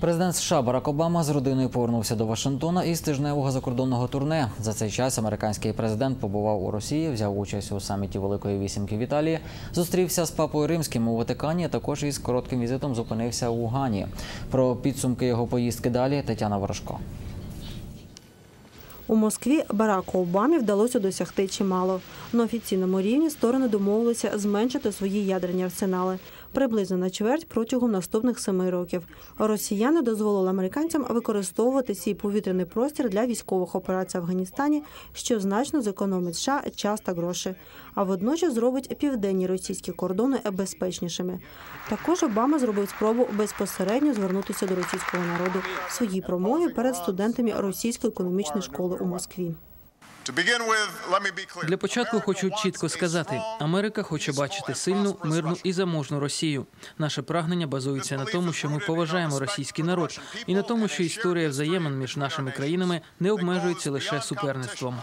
Президент США Барак Обама з родиною повернувся до Вашингтона із тижневого закордонного турне. За цей час американський президент побував у Росії, взяв участь у саміті Великої вісімки в Італії, зустрівся з папою римським у Ватикані. а Також із коротким візитом зупинився у Гані. Про підсумки його поїздки далі Тетяна Ворожко. У Москві Бараку Обамі вдалося досягти чимало. На офіційному рівні сторони домовилися зменшити свої ядерні арсенали приблизно на чверть протягом наступних семи років. Росіяни дозволили американцям використовувати свій повітряний простір для військових операцій в Афганістані, що значно зекономить США час та гроші, а водночас зробить південні російські кордони безпечнішими. Також Обама зробив спробу безпосередньо звернутися до російського народу в своїй промові перед студентами російської економічної школи у Москві. Для початку хочу чітко сказати: Америка хоче бачити сильну, мирну і заможну Росію. Наше прагнення базується на тому, що ми поважаємо російський народ, і на тому, що історія взаємин між нашими країнами не обмежується лише суперництвом.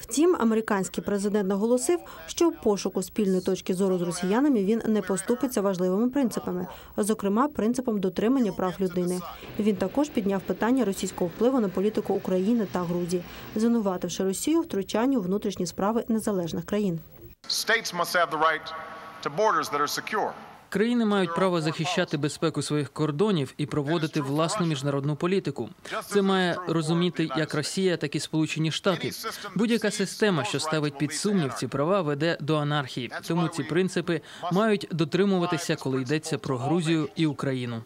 Втім, американський президент наголосив, що в пошуку спільної точки зору з росіянами він не поступиться важливими принципами, зокрема принципом дотримання прав людини. Він також підняв питання російського впливу на політику України та Грузії, звинувативши Росію втручанні у внутрішні справи незалежних країн. States must have the right to borders that are secure. Країни мають право захищати безпеку своїх кордонів і проводити власну міжнародну політику. Це має розуміти як Росія, так і Сполучені Штати. Будь-яка система, що ставить під сумнів ці права, веде до анархії. Тому ці принципи мають дотримуватися, коли йдеться про Грузію і Україну.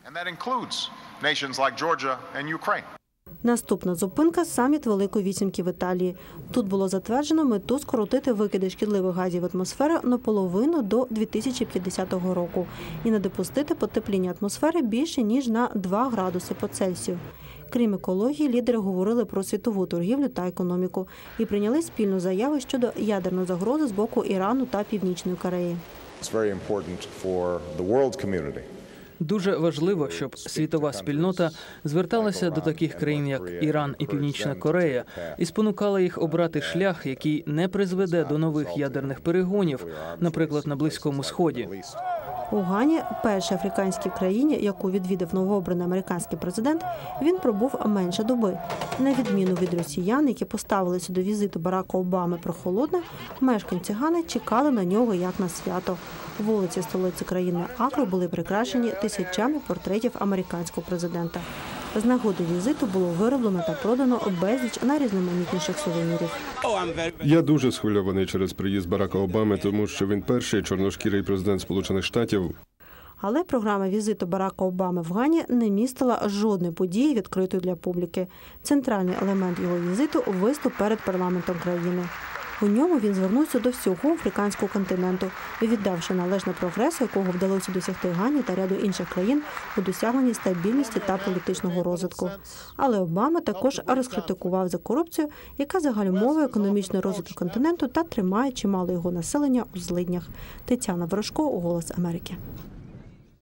Наступна зупинка саміт Великої вісімки в Італії. Тут було затверджено мету скоротити викиди шкідливих газів в атмосферу наполовину до 2050 року і не допустити потепління атмосфери більше ніж на 2 градуси по Цельсію. Крім екології, лідери говорили про світову торгівлю та економіку і прийняли спільну заяву щодо ядерної загрози з боку Ірану та Північної Кореї. Дуже важливо, щоб світова спільнота зверталася до таких країн, як Іран і Північна Корея, і спонукала їх обрати шлях, який не призведе до нових ядерних перегонів, наприклад, на близькому сході. У Гані, першій африканській країні, яку відвідав новообраний американський президент, він пробув менше доби. На відміну від росіян, які поставилися до візиту Барака Обами прохолодно, мешканці Гани чекали на нього як на свято. Вулиці столиці країни Акро були прикрашені тисячами портретів американського президента. З нагоди візиту було вироблено та продано безліч найрізноманітніших сувенірів. Я дуже схвильований через приїзд Барака Обами, тому що він перший чорношкірий президент Сполучених Штатів. Але програма візиту Барака Обами в Гані не містила жодної події відкритої для публіки. Центральний елемент його візиту виступ перед парламентом країни. У ньому він звернувся до всього африканського континенту, віддавши належне прогресу, якого вдалося досягти Гані та ряду інших країн у досягненні стабільності та політичного розвитку. Але Обама також розкритикував за корупцію, яка загальмовує економічний розвиток континенту та тримає чимало його населення у злиднях. Тетяна Ворожко, Голос Америки.